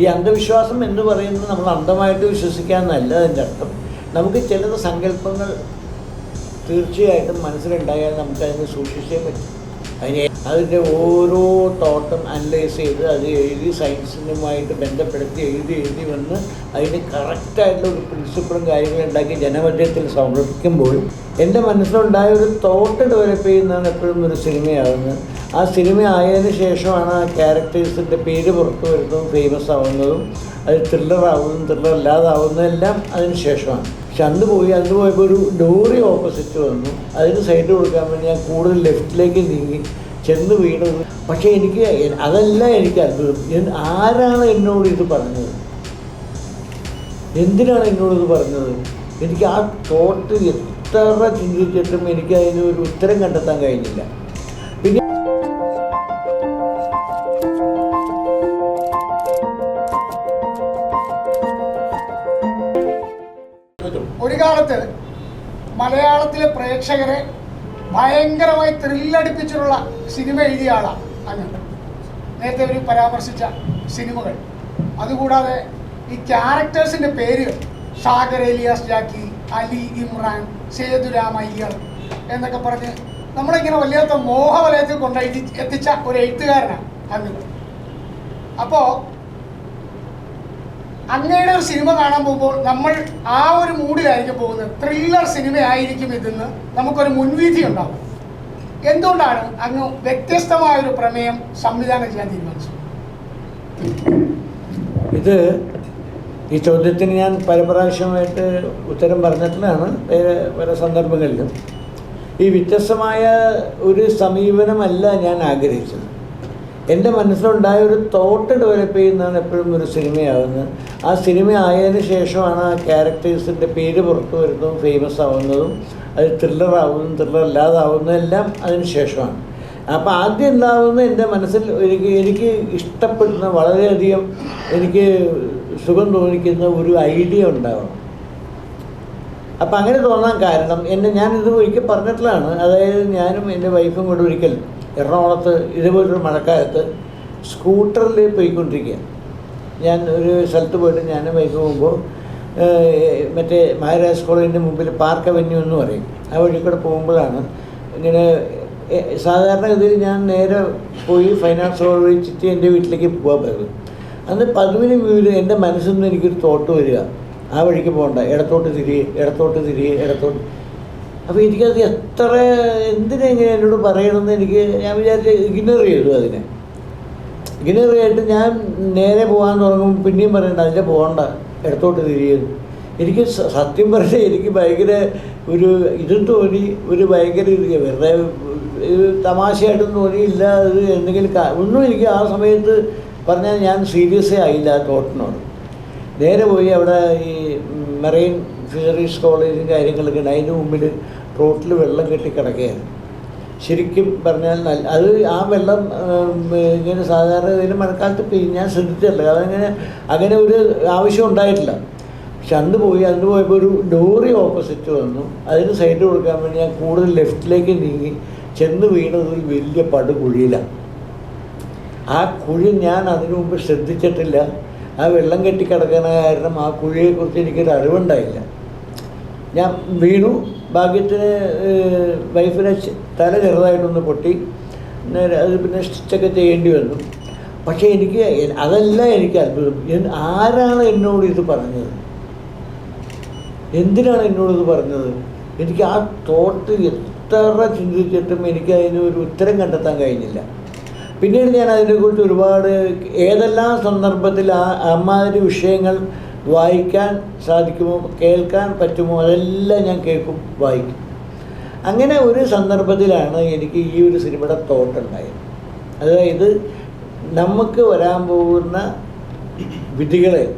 ഈ അന്ധവിശ്വാസം എന്ന് പറയുന്നത് നമ്മൾ അന്ധമായിട്ട് വിശ്വസിക്കാമെന്നല്ല അതിന്റെ അർത്ഥം. നമുക്ക് ചില സങ്കല്പങ്ങൾ തീർച്ചയായിട്ടും മനസ്സിലുണ്ടായാൽ നമുക്ക് അതിനെ സൂക്ഷിച്ചേ പറ്റും. അതിനെ അതിന്റെ ഓരോ തോട്ടം അനലൈസ് ചെയ്ത് അത് എഴുതി സയൻസിനുമായിട്ട് ബന്ധപ്പെടുത്തി എഴുതി എഴുതി വന്ന് അതിന് കറക്റ്റായിട്ടുള്ള ഒരു പ്രിൻസിപ്പിളും കാര്യങ്ങളും ഉണ്ടാക്കി ജനമധ്യത്തിൽ സമർപ്പിക്കുമ്പോൾ എന്റെ മനസ്സിലുണ്ടായ ഒരു തോട്ട് ഡെവലപ്പ് ചെയ്യുന്നതാണ് എപ്പോഴും ഒരു സിനിമയാകുന്നത്. ആ സിനിമ ആയതിനു ശേഷമാണ് ആ ക്യാരക്ടേഴ്സിന്റെ പേര് പുറത്തു വരുന്നതും ഫേമസ് ആവുന്നതും അത് ത്രില്ലർ ആവുന്നതും ത്രില്ലർ അല്ലാതാവുന്നതെല്ലാം അതിന് ശേഷമാണ്. പക്ഷെ അന്ന് പോയി അന്ന് പോയപ്പോൾ ഒരു ഡോറി ഓപ്പോസിറ്റ് വന്നു. അതിന് സൈഡ് കൊടുക്കാൻ വേണ്ടി ഞാൻ കൂടുതൽ ലെഫ്റ്റിലേക്ക് നീങ്ങി ചെന്ന് വീണു പക്ഷേ എനിക്ക് അതല്ല എനിക്ക് അത്ഭുതം. ആരാണ് എന്നോട് ഇത് പറഞ്ഞത്? എന്തിനാണ് എന്നോട് ഇത് പറഞ്ഞത്? എനിക്ക് ആ തോട്ട് എത്ര ചിന്തിച്ചിട്ടും എനിക്ക് ഒരു ഉത്തരം കണ്ടെത്താൻ കഴിഞ്ഞില്ല. പിന്നെ കാലത്ത് മലയാളത്തിലെ പ്രേക്ഷകരെ ഭയങ്കരമായി ത്രില്ലടിപ്പിച്ചിട്ടുള്ള സിനിമ എഴുതിയ ആളാണ് അങ്ങ്. നേരത്തെ ഒരു പരാമർശിച്ച സിനിമകൾ അതുകൂടാതെ ഈ ക്യാരക്ടേഴ്സിന്റെ പേര് ഷാഗർ എലിയാസ് ജാക്കി അലി ഇമ്രാൻ സേതുരാം അയ്യർ എന്നൊക്കെ പറഞ്ഞ് നമ്മളിങ്ങനെ വല്ലാത്ത മോഹവലയത്തിൽ കൊണ്ടെത്തി എത്തിച്ച ഒരു എഴുത്തുകാരനാണ് അങ്ങ്. അപ്പോൾ അങ്ങയുടെ ഒരു സിനിമ കാണാൻ പോകുമ്പോൾ നമ്മൾ ആ ഒരു മൂഡിലായിരിക്കും പോകുന്നത്. ത്രില്ലർ സിനിമ ആയിരിക്കും ഇതെന്ന് നമുക്കൊരു മുൻവിധി ഉണ്ടാവും. എന്തുകൊണ്ടാണ് അങ്ങ് വ്യത്യസ്തമായ ഒരു പ്രമേയം സംവിധാനം ചെയ്യാൻ തീരുമാനിച്ചത്? ഇത് ഈ ചോദ്യത്തിന് ഞാൻ പല ഉത്തരം പറഞ്ഞിട്ടുള്ളതാണ്. പല സന്ദർഭങ്ങളിലും. ഈ വ്യത്യസ്തമായ ഒരു സമീപനമല്ല ഞാൻ ആഗ്രഹിച്ചത്. എന്റെ മനസ്സിലുണ്ടായ ഒരു തോട്ട് ഡെവലപ്പ് ചെയ്യുന്നതാണ് എപ്പോഴും ഒരു സിനിമയാകുന്നത് ആ സിനിമ ആയതിനു ശേഷമാണ് ആ ക്യാരക്ടേഴ്സിന്റെ പേര് പുറത്തു വരുന്നതും ഫേമസ് ആവുന്നതും അത് ത്രില്ലർ ആവുന്നതും ത്രില്ലർ അല്ലാതാവുന്നതും എല്ലാം അതിന് ശേഷമാണ്. അപ്പോൾ ആദ്യം ഉണ്ടാവുന്ന എന്റെ മനസ്സിൽ എനിക്ക് എനിക്ക് ഇഷ്ടപ്പെടുന്ന വളരെയധികം എനിക്ക് സുഖം തോന്നിക്കുന്ന ഒരു ഐഡിയ ഉണ്ടാവണം. അപ്പം അങ്ങനെ തോന്നാൻ കാരണം എന്നെ ഞാനിത് ഒരിക്കൽ പറഞ്ഞിട്ടുള്ളതാണ്. അതായത് ഞാനും എന്റെ വൈഫും കൂടെ ഒരിക്കൽ എറണാകുളത്ത് ഇതുപോലൊരു മഴക്കാലത്ത് സ്കൂട്ടറിൽ പോയിക്കൊണ്ടിരിക്കുക ഞാൻ ഒരു സ്ഥലത്ത് പോയിട്ട് ഞാൻ ബൈക്ക് പോകുമ്പോൾ മറ്റേ മഹാരാജ് കോളേജിന്റെ മുമ്പിൽ പാർക്ക് അവന്യൂ എന്ന് പറയും. ആ വഴി കൂടെ പോകുമ്പോഴാണ് ഇങ്ങനെ സാധാരണ സാധാരണഗതിയിൽ ഞാൻ നേരെ പോയി ഫൈനാൻസ് വഴി ചിറ്റി എന്റെ വീട്ടിലേക്ക് പോകാൻ പറ്റും അന്ന് പതിവിന് വീട് എന്റെ മനസ്സിൽ നിന്ന് എനിക്കൊരു തോട്ട് വരിക. ആ വഴിക്ക് പോകണ്ട. ഇടത്തോട്ട് തിരികെ ഇടത്തോട്ട് തിരികെ ഇടത്തോട്ട് അപ്പോൾ എനിക്കത് എത്ര എന്തിനാ ഇങ്ങനെ എന്നോട് പറയണമെന്ന് എനിക്ക് ഞാൻ വിചാരിച്ച് ഇഗ്നോർ ചെയ്തു അതിനെ. ഇഗ്നോർ ചെയ്തിട്ട് ഞാൻ നേരെ പോകാൻ തുടങ്ങും പിന്നെയും പറയണ്ട അതിന്റെ പോകണ്ട ഇടത്തോട്ട് തിരിയുന്നു എനിക്ക് സത്യം പറഞ്ഞാൽ എനിക്ക് ഭയങ്കര ഒരു ഇതും തോന്നി ഒരു ഭയങ്കര ഇത് വെറുതെ തമാശയായിട്ടും തോന്നിയില്ല അത് എന്തെങ്കിലും ഒന്നും എനിക്ക് ആ സമയത്ത് പറഞ്ഞാൽ ഞാൻ സീരിയസേ ആയില്ല തോട്ടിനോട്. നേരെ പോയി അവിടെ ഈ മെറൈൻ ഫിഷറീസ് കോളേജും കാര്യങ്ങളൊക്കെ ഉണ്ട്. അതിന് മുമ്പിൽ റോട്ടിൽ വെള്ളം കെട്ടി കിടക്കുകയാണ്. ശരിക്കും പറഞ്ഞാൽ നല്ല അത് ആ വെള്ളം ഇങ്ങനെ സാധാരണ ഇതിന് മഴക്കാലത്ത് ഞാൻ ശ്രദ്ധിച്ചിട്ടില്ല. അതങ്ങനെ അങ്ങനെ ഒരു ആവശ്യം ഉണ്ടായിട്ടില്ല. പക്ഷെ അന്ന് പോയി അന്ന് പോയപ്പോൾ ഒരു ഡോറി ഓപ്പോസിറ്റ് വന്നു. അതിന് സൈഡ് കൊടുക്കാൻ വേണ്ടി ഞാൻ കൂടുതൽ ലെഫ്റ്റിലേക്ക് നീങ്ങി ചെന്ന് വീണത് ഒരു വലിയ പടുകുഴിയിലാണ് ആ കുഴി ഞാൻ അതിനു മുമ്പ് ശ്രദ്ധിച്ചിട്ടില്ല. ആ വെള്ളം കെട്ടിക്കിടക്കുന്ന കാരണം ആ കുഴിയെക്കുറിച്ച് എനിക്കൊരു അറിവുണ്ടായില്ല. ഞാൻ വീണു. ഭാഗ്യത്തിന് വൈഫിനെ തല ചെറുതായിട്ടൊന്ന് പൊട്ടി. അത് പിന്നെ സ്റ്റിച്ചൊക്കെ ചെയ്യേണ്ടി വന്നു. പക്ഷേ എനിക്ക് അതല്ല എനിക്ക് അത്ഭുതം. ആരാണ് എന്നോട് ഇത് പറഞ്ഞത്? എന്തിനാണ് എന്നോട് ഇത് പറഞ്ഞത്? എനിക്ക് ആ തോട്ട് എത്ര ചിന്തിച്ചിട്ടും എനിക്ക് അതിന് ഒരു ഉത്തരം കണ്ടെത്താൻ കഴിഞ്ഞില്ല. പിന്നീട് ഞാൻ അതിനെക്കുറിച്ച് ഒരുപാട് ഏതെല്ലാം സന്ദർഭത്തിൽ ആ അമ്മാതിരി വിഷയങ്ങൾ വായിക്കാൻ സാധിക്കുമോ കേൾക്കാൻ പറ്റുമോ അതെല്ലാം ഞാൻ കേൾക്കും വായിക്കും. അങ്ങനെ ഒരു സന്ദർഭത്തിലാണ് എനിക്ക് ഈ ഒരു സിനിമയുടെ തോട്ടുണ്ടായത്. അതായത് നമുക്ക് വരാൻ പോകുന്ന വിധികളെ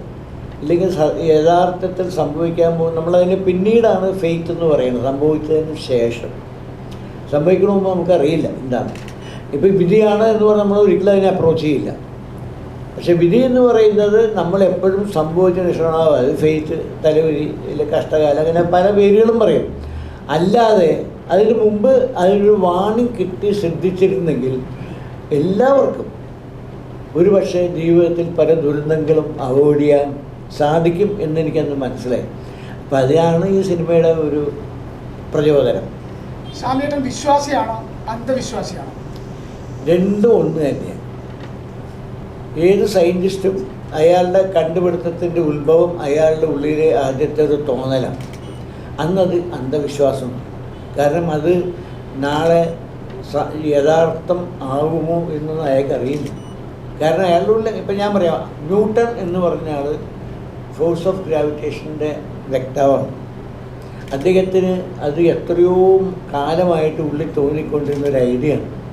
അല്ലെങ്കിൽ യഥാർത്ഥത്തിൽ സംഭവിക്കാൻ പോകുന്ന നമ്മളതിന് പിന്നീടാണ് ഫെയ്ത്ത് എന്ന് പറയുന്നത് സംഭവിച്ചതിന് ശേഷം. സംഭവിക്കണമെന്ന് നമുക്കറിയില്ല എന്താണ്. ഇപ്പോൾ വിധിയാണ് എന്ന് പറഞ്ഞാൽ നമ്മൾ ഒരിക്കലും അതിനെ അപ്രോച്ച് ചെയ്യില്ല. പക്ഷെ വിധി എന്ന് പറയുന്നത് നമ്മൾ എപ്പോഴും സംഭവിച്ച നിഷ്ണാവ് അത് ഫെയ്ത്ത് തലവരി കഷ്ടകാലം അങ്ങനെ പല പേരുകളും പറയും. അല്ലാതെ അതിന് മുമ്പ് അതിനൊരു വാണി കിട്ടി ശ്രദ്ധിച്ചിരുന്നെങ്കിൽ എല്ലാവർക്കും ഒരു പക്ഷേ ജീവിതത്തിൽ പല ദുരന്തങ്ങളും അവോയ്ഡ് ചെയ്യാൻ സാധിക്കും എന്നെനിക്കന്ന് മനസ്സിലായി. അപ്പം അതാണ് ഈ സിനിമയുടെ ഒരു പ്രചോദനം. സ്വാമിയേട്ടൻ വിശ്വാസിയാണോ? അന്ധവിശ്വാസിയാണോ? രണ്ടും ഒന്ന് തന്നെയാണ് ഏത് സയന്റിസ്റ്റും അയാളുടെ കണ്ടുപിടുത്തത്തിന്റെ ഉത്ഭവം അയാളുടെ ഉള്ളിലെ ആദ്യത്തെ ഒരു തോന്നലാണ്. അന്നത് അന്ധവിശ്വാസം. കാരണം അത് നാളെ യഥാർത്ഥം ആകുമോ എന്നൊന്നും അയാൾക്ക് അറിയില്ല. കാരണം അയാളുടെ ഉള്ളിൽ ഇപ്പം ഞാൻ പറയാം ന്യൂട്ടൺ എന്ന് പറഞ്ഞ ആൾ ഫോഴ്സ് ഓഫ് ഗ്രാവിറ്റേഷന്റെ വ്യക്തമാണ് അദ്ദേഹത്തിന് അത് എത്രയോ കാലമായിട്ട് ഉള്ളിൽ തോന്നിക്കൊണ്ടിരുന്ന ഒരു ഐഡിയ ആണ്.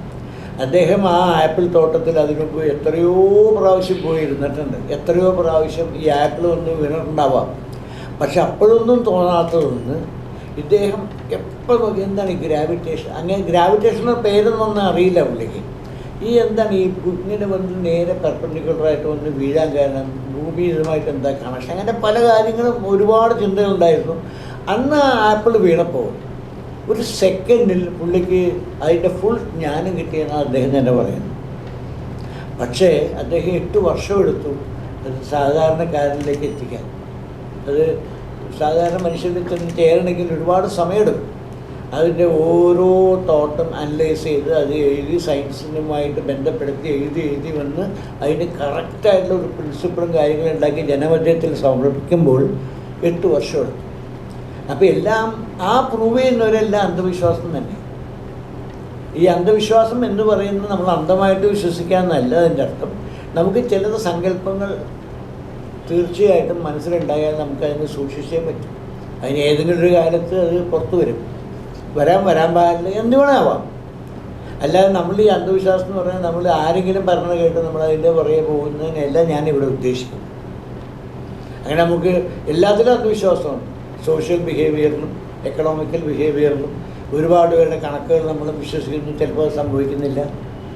അദ്ദേഹം ആ ആപ്പിൾ തോട്ടത്തിൽ അതിനു പോയി എത്രയോ പ്രാവശ്യം പോയി ഇരുന്നിട്ടുണ്ട്. എത്രയോ പ്രാവശ്യം ഈ ആപ്പിൾ ഒന്ന് വീണിട്ടുണ്ടാവാം. പക്ഷെ അപ്പോഴൊന്നും തോന്നാത്തതൊന്ന് ഇദ്ദേഹം എപ്പോൾ നോക്കി എന്താണ് ഈ ഗ്രാവിറ്റേഷൻ? അങ്ങനെ ഗ്രാവിറ്റേഷന്റെ പേരൊന്നും അറിയില്ല പുള്ളിക്ക്. ഈ എന്താണ് ഈ ഇങ്ങനെ വന്ന് നേരെ പെർപ്പൻഡിക്കുലറായിട്ട് വന്ന് വീഴാൻ കാരണം ഭൂമി ഇതുമായിട്ട് എന്താ കണക്ഷൻ അങ്ങനെ പല കാര്യങ്ങളും ഒരുപാട് ചിന്തകളുണ്ടായിരുന്നു അന്ന് ആ ആപ്പിൾ വീണപ്പോൾ ഒരു സെക്കൻഡിൽ പുള്ളിക്ക് അതിന്റെ ഫുൾ ജ്ഞാനം കിട്ടിയെന്ന് അദ്ദേഹം തന്നെ പറയുന്നു. പക്ഷേ അദ്ദേഹം എട്ട് വർഷം എടുത്തു അത് സാധാരണക്കാരനിലേക്ക് എത്തിക്കാൻ. അത് സാധാരണ മനുഷ്യരിൽ ചെന്ന് ചേരണമെങ്കിൽ ഒരുപാട് സമയമെടുക്കും. അതിന്റെ ഓരോ തോട്ടം അനലൈസ് ചെയ്ത് അത് എഴുതി സയൻസിനുമായിട്ട് ബന്ധപ്പെടുത്തി എഴുതി എഴുതി വന്ന് അതിന് കറക്റ്റായിട്ടുള്ള ഒരു പ്രിൻസിപ്പിളും കാര്യങ്ങളും ഉണ്ടാക്കി ജനമധ്യത്തിൽ സമർപ്പിക്കുമ്പോൾ എട്ട് വർഷം എടുത്തു. അപ്പോൾ എല്ലാം ആ പ്രൂവ് ചെയ്യുന്നവരെല്ലാം അന്ധവിശ്വാസം തന്നെ. ഈ അന്ധവിശ്വാസം എന്ന് പറയുന്നത് നമ്മൾ അന്ധമായിട്ട് വിശ്വസിക്കാമെന്നല്ല അതിന്റെ അർത്ഥം. നമുക്ക് ചിലത് സങ്കല്പങ്ങൾ തീർച്ചയായിട്ടും മനസ്സിലുണ്ടായാൽ നമുക്ക് അതിനെ സൂക്ഷിച്ചേ പറ്റും. അതിന് ഏതെങ്കിലും ഒരു കാലത്ത് അത് പുറത്തു വരും. വരാൻ വരാൻ പാടില്ല എന്ത് വേണമാവാം. അല്ലാതെ നമ്മൾ ഈ അന്ധവിശ്വാസം എന്ന് പറഞ്ഞാൽ നമ്മൾ ആരെങ്കിലും പറഞ്ഞത് കേട്ട് നമ്മൾ അതിന്റെ പുറകെ പോകുന്നതിനെല്ലാം ഞാൻ ഇവിടെ ഉദ്ദേശിക്കും അങ്ങനെ നമുക്ക് എല്ലാത്തിലും അന്ധവിശ്വാസമുണ്ട്. സോഷ്യൽ ബിഹേവിയറിനും എക്കണോമിക്കൽ ബിഹേവിയറിനും ഒരുപാട് പേരുടെ കണക്കുകൾ നമ്മൾ വിശ്വസിക്കുന്നു. ചിലപ്പോൾ സംഭവിക്കുന്നില്ല.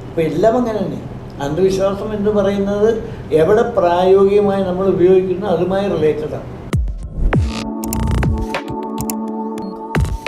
അപ്പോൾ എല്ലാം അങ്ങനെ തന്നെ. അന്ധവിശ്വാസം എന്ന് പറയുന്നത് എവിടെ പ്രായോഗികമായി നമ്മൾ ഉപയോഗിക്കുന്നു അതുമായി റിലേറ്റഡാണ്